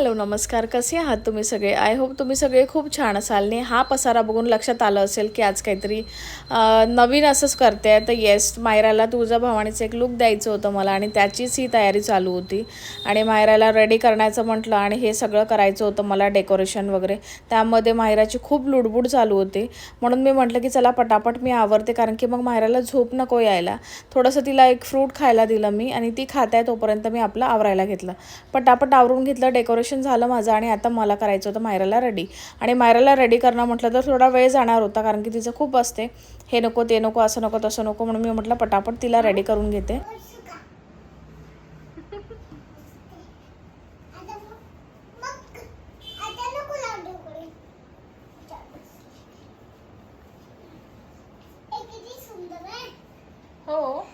Hello नमस्कार. कसे आहात तुम्ही सगळे? आय होप तुम्ही सगळे खूप छान असाल. आणि हा पसारा बघून लक्षात आलं असेल की आज काहीतरी नवीन असंच करते. तर येस मायराला तुळजा भवानीचं एक लुक द्यायचं होतं मला आणि त्याचीच ही तयारी चालू होती. आणि मायराला रेडी करण्याचं म्हटलं आणि हे सगळं करायचं होतं मला डेकोरेशन वगैरे. त्यामध्ये मायराची खूप लुडबुड चालू होती. म्हणून मी म्हटलं की चला पटापट मी आवरते कारण की मग मायराला झोप नको यायला. थोडंसं तिला एक फ्रूट खायला दिलं मी आणि ती खात आहे तोपर्यंत मी आपलं आवरायला घेतलं. पटापट आवरून घेतलं डेकोरेशन झालं माझं आणि आता मला करायचं होतं मायराला रेडी आणि मायराला रेडी करणं म्हटलं तर थोडा वेळ जाणार होता कारण की तिचं खूप असते. हे नको ते नको असं नको तसं नको म्हणून मी म्हटलं पटापट तिला रेडी करून घेते हो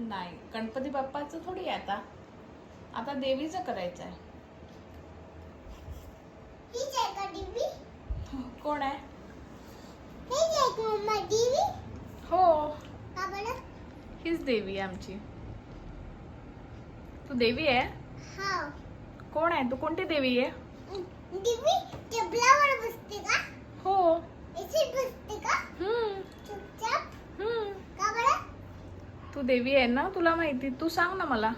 नाही गणपती बाप्पाचं थोडी आहे आता? आता देवीचं करायचं आहे. कोण आहे? हो. हीच देवी आहे आमची. तू देवी आहे? कोण आहे? तू कोणती देवी आहे? हो. हम्म. हम्म. तू देवी आहे ना? तुला माहिती. तू सांग ना मला.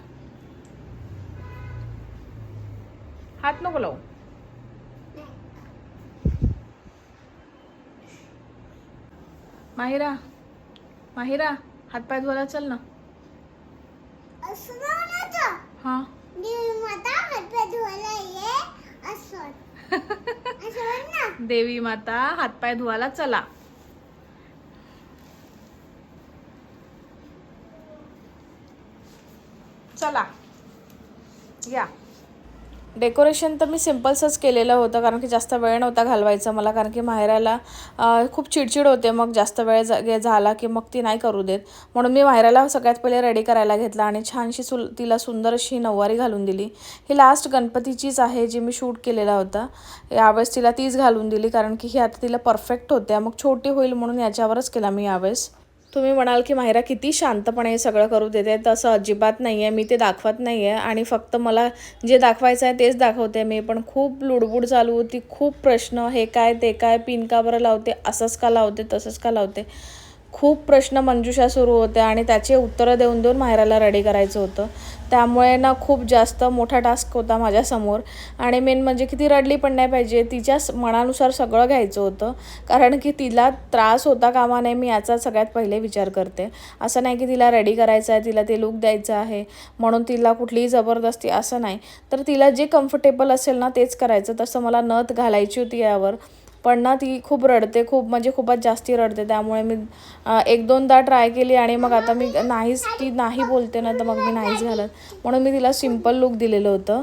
हात नको लावू. माहिरा माहिरा हातपाय धुवायला चल ना. हा. देवी माता हातपाय धुवायला चला. चला. या. डेकोरेशन तर मी सिम्पल्सच केलेलं होतं कारण की जास्त वेळ नव्हता घालवायचा मला कारण की माहेराला खूप चिडचिड होते मग जास्त वेळ जा- झाला की मग ती नाही करू देत. म्हणून मी माहेराला सगळ्यात पहिले रेडी करायला घेतला आणि छानशी सुल तिला सुंदर अशी नऊवारी घालून दिली. ही लास्ट गणपतीचीच आहे जी मी शूट केलेला होता. यावेळेस तिला तीच घालून दिली कारण की ही आता तिला परफेक्ट होत्या. मग छोटी होईल म्हणून याच्यावरच केला मी यावेळेस. तुम्ही म्हणाल की माहिरा किती शांतपणे हे सगळं करू देते तसं अजिबात नाही आहे मी ते दाखवत नाही आहे आणि फक्त मला जे दाखवायचं आहे तेच दाखवते मी. पण खूप लुडबुड चालू होती खूप प्रश्न हे काय ते काय पिन का बरं लावते असंच का लावते तसंच का लावते. खूप प्रश्न मंजुषा सुरू होत्या आणि त्याचे उत्तरं देऊन देऊन माहेराला रेडी करायचं होतं. त्यामुळे ना खूप जास्त मोठा टास्क होता माझ्यासमोर. आणि मेन म्हणजे की ती रडली पण नाही पाहिजे तिच्या मनानुसार सगळं घ्यायचं होतं. कारण की तिला त्रास होता कामा नये मी याचा सगळ्यात पहिले विचार करते. असं नाही की तिला रेडी करायचं आहे तिला ते लुक द्यायचं आहे म्हणून तिला कुठलीही जबरदस्ती असं नाही. तर तिला जे कम्फर्टेबल असेल ना तेच करायचं. तसं मला नथ घालायची होती यावर. पण ना ती खूप रडते खूप म्हणजे खूपच जास्ती रडते. त्यामुळे मी एक दोनदा ट्राय केली आणि मग आता मी नाहीच ती नाही बोलते ना तर मग मी नाहीच घालत. म्हणून मी तिला सिंपल लुक दिलेलं होतं.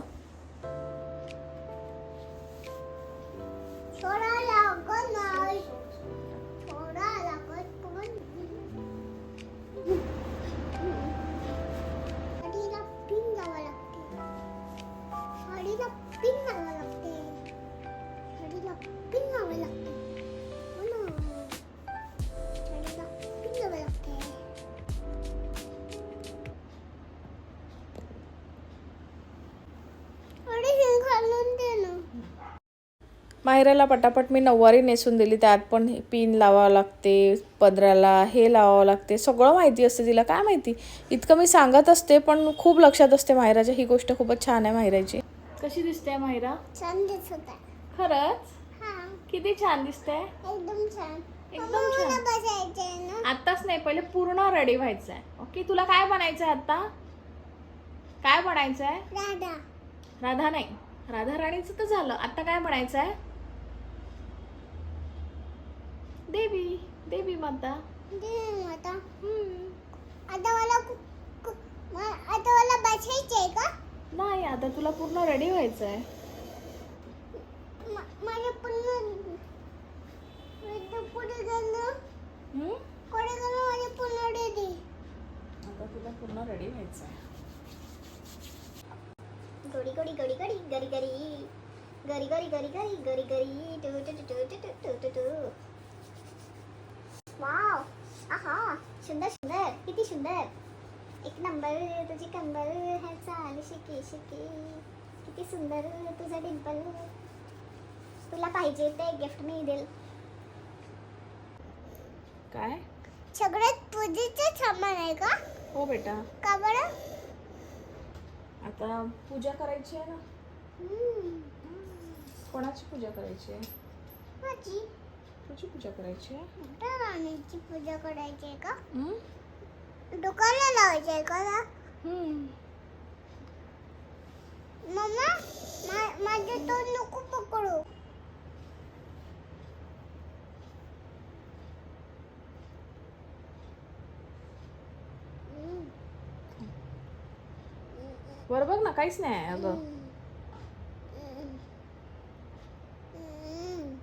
माहेराला पटापट मी नऊवारी नेसून दिली. त्यात पण पिन लावावं लागते पदराला हे लावावं लागते. सगळं माहिती असते तिला. काय माहिती? इतकं मी सांगत असते पण खूप लक्षात असते माहेराच्या ही गोष्ट खूपच छान आहे माहेराची कशी दिसते माहेरा छान दिसत आहे. खरंच? हा. किती छान दिसते एकदम छान. एकदम छान. आत्ताच नाही पहिले पूर्ण रेडी व्हायचं आहे ओके तुला काय बनायचं आहे आता काय बनायचं आहे राधा. राधा नाही. राधा राणीचं तर झालं. आता काय म्हणायचं आहे देवी देवी माता दे ना आता मला कु- कु- म- आता मला बसायचंय का? नाही आता तुला पूर्ण रेडी व्हायचं आहे. माझ्या पण पुढे गेलं? पुढे गेलं माझ्या पुन्हा रेडी आता तुला पूर्ण रेडी व्हायचं आहे. गोडी गोडी गोडी गोडी गरी गरी गरी गरी गरी गरी गरी गरी टू टू टू टू टू टू टू. वाव आहा सुंदर सुंदर किती सुंदर एक नंबर तुझी कंबर है चाल शिके शिके किती सुंदर तुझं डिंपल तुला पाहिजे ते गिफ्ट मी देईल काय सगळ्यात पूजेचे सामान आहे का हो बेटा का बरं आता पूजा करायची आहे ना हम्म, कोणाची पूजा करायची आहे माझी तुझी पूजा करायची आहे राणीची पूजा करायची आहे का हम्म? डोक्याला लावायची आहे का ला? मम्मा मा- माझे तोंड नको पकडू. बरं बघ ना काहीच नाही आहे अगं हम्म. हम्म.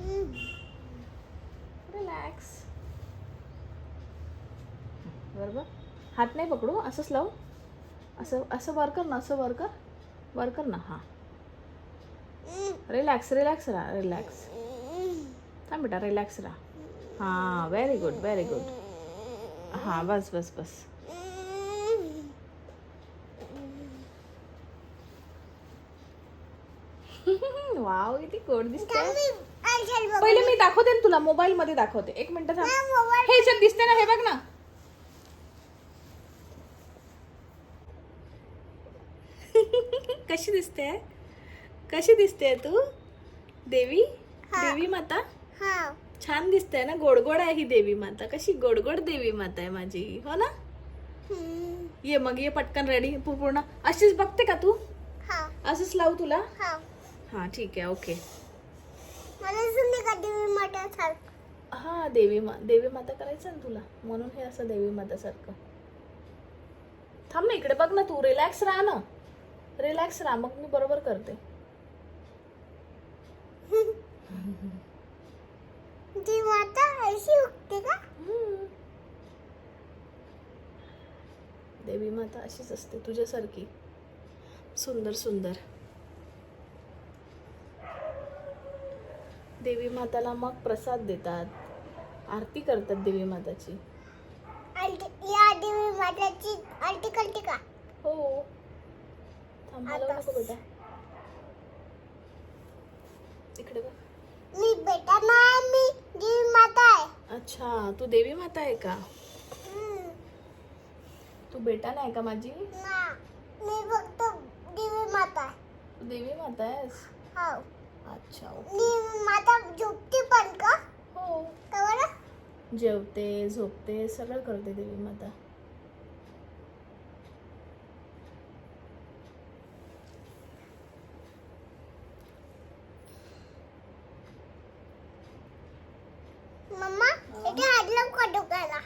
हम्म. रिलॅक्स बरोबर? हात नाही पकडू असंच लावू. असं असं वर कर ना असं वर कर. वर कर ना हां. रिलॅक्स रिलॅक्स राहा रिलॅक्स थांब बेटा रिलॅक्स राहा हां व्हेरी गुड व्हेरी गुड हां बस बस बस. वाव किती गोड दिसते पहिले मी दाखवते ना तुला मोबाईल मध्ये दाखवते. एक मिनिट थांब. हे दिसते ना हे बघ ना. कशी दिसते कशी दिसते तू? देवी. देवी माता? हा. छान दिसते ना? गोडगोड आहे ही देवी माता. कशी गोडगोड देवी माता आहे माझी. हो ना. ये मग ये पटकन रेडी पूर्ण. अशीच बघते का तू? हा. असंच लावू तुला? हा. हा ठीक आहे. ओके. हा देवी मा देवी माता करायचं ना तुला. म्हणून हे असं देवी माता सारखं. थांब ना इकडे बघ ना तू. रिलॅक्स राहा ना. रिलॅक्स राहा मग मी बरोबर करते. ती माता अशी उठते का. देवी माता अशीच असते तुझ्यासारखी. सुंदर सुंदर. देवी माताला मग प्रसाद देतात. आरती करतात देवी माताची. या देवी माताची आलटी करते का? हो. थांब नको बेटा. इकडे बघ. मी बेटा नाही मी देवी माता आहे. अच्छा तू देवी माता आहे का. तू बेटा नाही का माझी? ना मी फक्त देवी माता आहे. तू देवी माता आहेस? हो अच्छा. मी माता झोपते पण का? हो. का बरं? जेवते झोपते सगळं करते देवी माता मम्मा इथे हात लाव का डोक्याला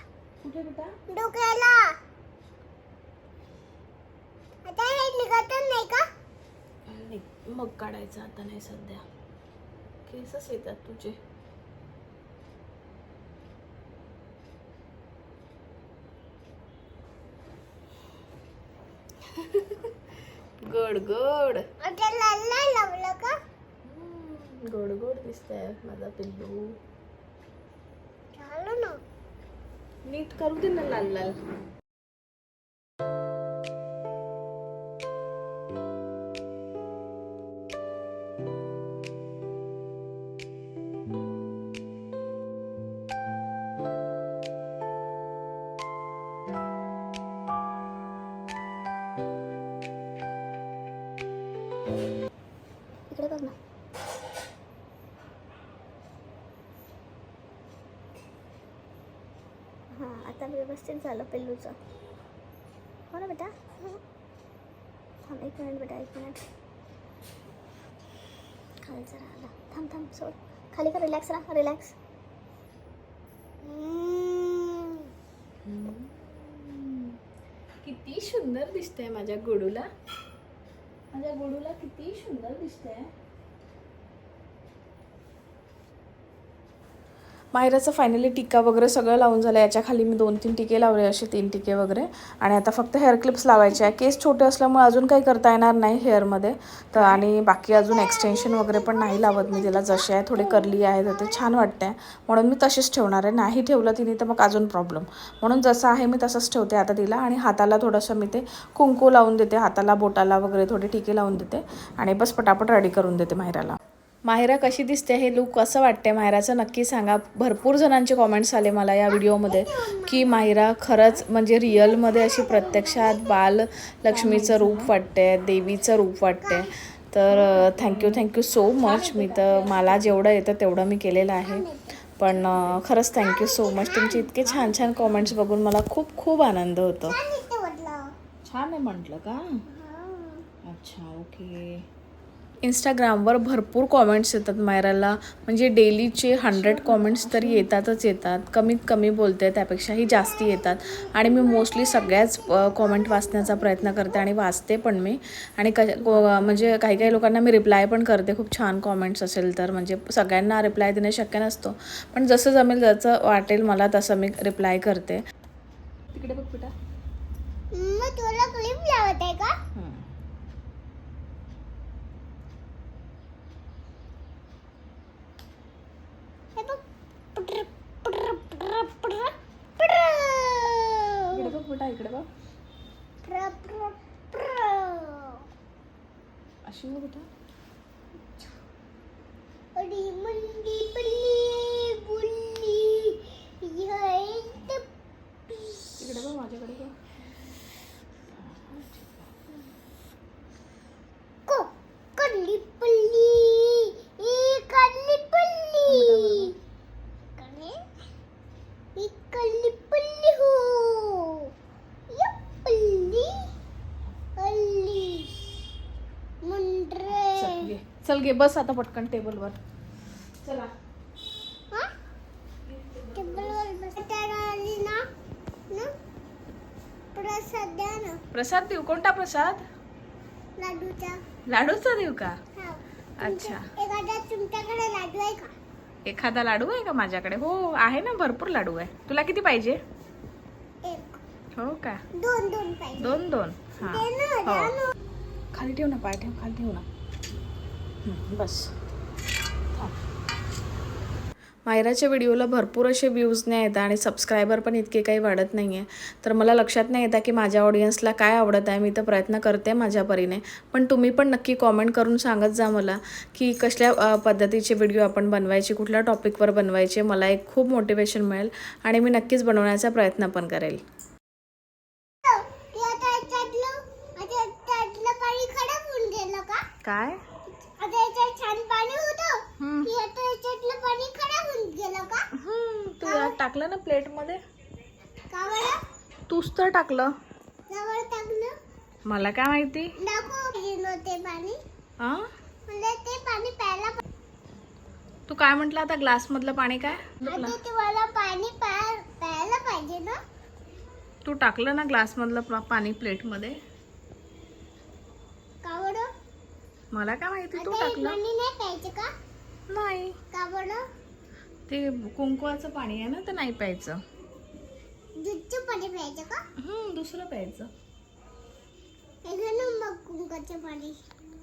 कुठे बेटा डोक्याला आता हे निघतच नाही का नाही, मग काढायचं आता नाही सध्या. केसच येतात तुझे. गोड गोड. लावलं का? गोड गोड दिसतंय माझा पिल्लू. झालं ना. नीट करू दे ना लाल लाल. व्यवस्थित झालं पिल्लूचं. हो ना बेटा? थांब एक मिनिट बेटा एक मिनिट. खाली जरा आला. थांब थांब सोड. खाली का रिलॅक्स राहा रिलॅक्स किती सुंदर दिसतंय माझ्या गोडूला. माझ्या गोडूला किती सुंदर दिसतंय. मायराचं फायनली टिक्का वगैरे सगळं लावून झालं. याच्या खाली मी दोन तीन टिके लावले असे तीन टिके वगैरे. आणि आता फक्त हेअर क्लिप्स लावायचे आहे. केस छोटे असल्यामुळे अजून काही करता येणार नाही हेअरमध्ये तर आणि बाकी अजून एक्सटेन्शन वगैरे पण नाही लावत मी तिला. जसे आहे थोडे करली आहे तर ते छान वाटते आहे म्हणून मी तसेच ठेवणार आहे. नाही ठेवलं तिने तर मग अजून प्रॉब्लेम म्हणून जसं आहे मी तसंच ठेवते आता तिला. आणि हाताला थोडंसं मी ते कुंकू लावून देते. हाताला बोटाला वगैरे थोडे टिके लावून देते. आणि बस पटापट रेडी करून देते माहिराला. माहिरा कशी दिसते हे लुक कसं वाटते माहिराचं नक्की सांगा. भरपूर जणांचे कॉमेंट्स आले मला या व्हिडिओमध्ये की माहिरा खरंच म्हणजे रिअलमध्ये अशी प्रत्यक्षात बाल लक्ष्मीचं रूप वाटते देवीचं रूप वाटते तर thank you thank you so much मी तर मला जेवढं येतं तेवढं मी केलेलं आहे. पण खरंच थँक्यू सो मच तुमचे इतके छान छान कॉमेंट्स बघून मला खूप खूप आनंद होतो. छान आहे म्हटलं का. अच्छा ओके इंस्टाग्रामवर भरपूर कॉमेंट्स येतात मायराला. म्हणजे डेलीचे हंड्रेड कॉमेंट्स तरी येतातच येतात. कमीत कमी बोलते त्यापेक्षाही जास्त येतात. आणि मी मोस्टली सगळ्याच कॉमेंट वाचण्याचा प्रयत्न करते आणि वाचते पण मी. आणि क को- म्हणजे काही काही लोकांना मी रिप्लाय पण करते. खूप छान कॉमेंट्स असेल तर. म्हणजे सगळ्यांना रिप्लाय देणे शक्य नसतो. पण जसं जमेल जसं वाटेल मला तसं मी रिप्लाय करते. तिकडे बघ बेटा. मग तुला क्लिप लावत आहे का हे बघ पुटर, पुटर, पुटर, पुटर, पुटर. इकडे बघ बेटा इकडे बघ पुटर, पुटर, पुटर. अशी बघ बेटा अडी मंडी पल्ली बुल्ली येत इकडे बघ माझ्याकडे बघ को कडली पल्ली ई कडली पल्ली कडली ई कडली पल्ली हो या पल्ली पल्ली मुंड्रे चल चल घे बस आता पटकन टेबलवर. चला. प्रसाद प्रसाद देऊ? कोणता प्रसाद? लाडूचा. लाडूचा देऊ का? अच्छा. एखादा तुमच्याकडे लाडू आहे का? एखादा लाडू आहे का माझ्याकडे? हो आहे ना भरपूर लाडू आहे. तुला किती पाहिजे? एक. हो का? दोन दोन पाहिजे. दोन दोन. हा. हो. ना. खाली ठेव ना पाय ठेव खाली ठेव ना. बस. मायराच्या व्हिडिओला भरपूर असे व्ह्यूज नाही येतात आणि सबस्क्रायबर पण इतके काही वाढत नाही आहे तर मला लक्षात नाही येतं की माझ्या ऑडियन्सला काय आवडत आहे. मी तर प्रयत्न करते माझ्या परीने. पण तुम्ही पण नक्की कॉमेंट करून सांगत जा मला की कसल्या पद्धतीचे व्हिडिओ आपण बनवायचे कुठल्या टॉपिकवर बनवायचे. मला एक खूप मोटिवेशन मिळेल आणि मी नक्कीच बनवण्याचा प्रयत्न पण करेल. की आता याच्यातलं आता याच्यातलं पाणी खराब होऊन गेलं का काय आता याच्यात छान पाणी होतं हं. की आता याच्यातलं पाणी का? हं, तू यात टाकलं ना प्लेटमध्ये? का बरं? तूच तर टाकलं. जवळ टाकलं? मला काय माहिती? नको पाहिजे नव्हते पाणी. आ? मला ते पाणी प्यायला पा- तू काय म्हटलं आता ग्लास मधलं पाणी काय? तुम्हाला पाणी प्या- प्यायला पाहिजे ना. तू टाकलं ना ग्लास मधलं पाणी प्लेटमध्ये का बरं? मला काय माहिती तू आता हे टाकलं. पाणी नाही प्यायचं का? नाही. का बरं? ते कुंकवाचं पाणी आहे ना ते नाही प्यायचं. दूधचं पाणी प्यायचं का? हम्म दुसरं प्यायचं. हे ना मग कुंकाचं पाणी.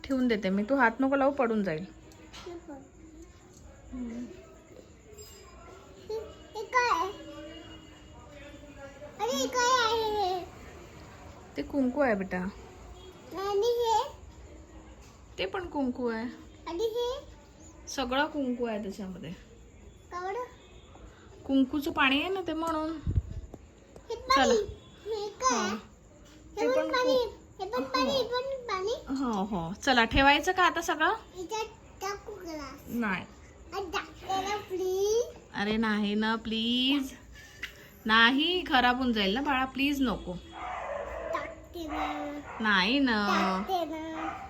ठेवून देते मी तू हात नको लावू पडून जाईल. नको. हे हे काय आहे? अरे हे काय आहे? ते कुंकू आहे बेटा. आणि हे? ते पण कुंकू आहे. आणि हे? सगळं कुंकू आहे त्याच्यामध्ये. का बरं कुंकूचं पाणी आहे ना ते म्हणून. हे पाणी. हे हा. हे पण हे हे हो हो. चला ठेवायचं का आता सगळं? नाही. अरे नाही ना प्लीज नाही खराब होऊन जाईल ना बाळा. प्लीज नको. नाही ना.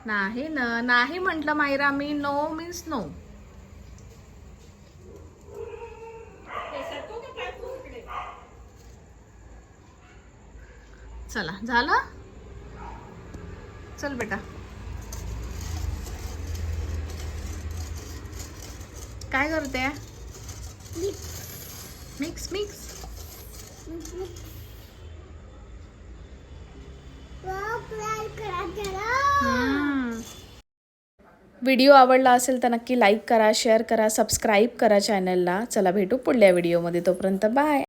नाही ना. नाही म्हटलं मायरा. मी नो मीन्स नो चला झालं? चल बेटा. काय करते? मिक्स मिक्स व्हिडिओ आवडला असेल तर नक्की लाईक करा शेअर करा सबस्क्राईब करा चॅनलला चला भेटू पुढल्या व्हिडिओमध्ये. तोपर्यंत बाय.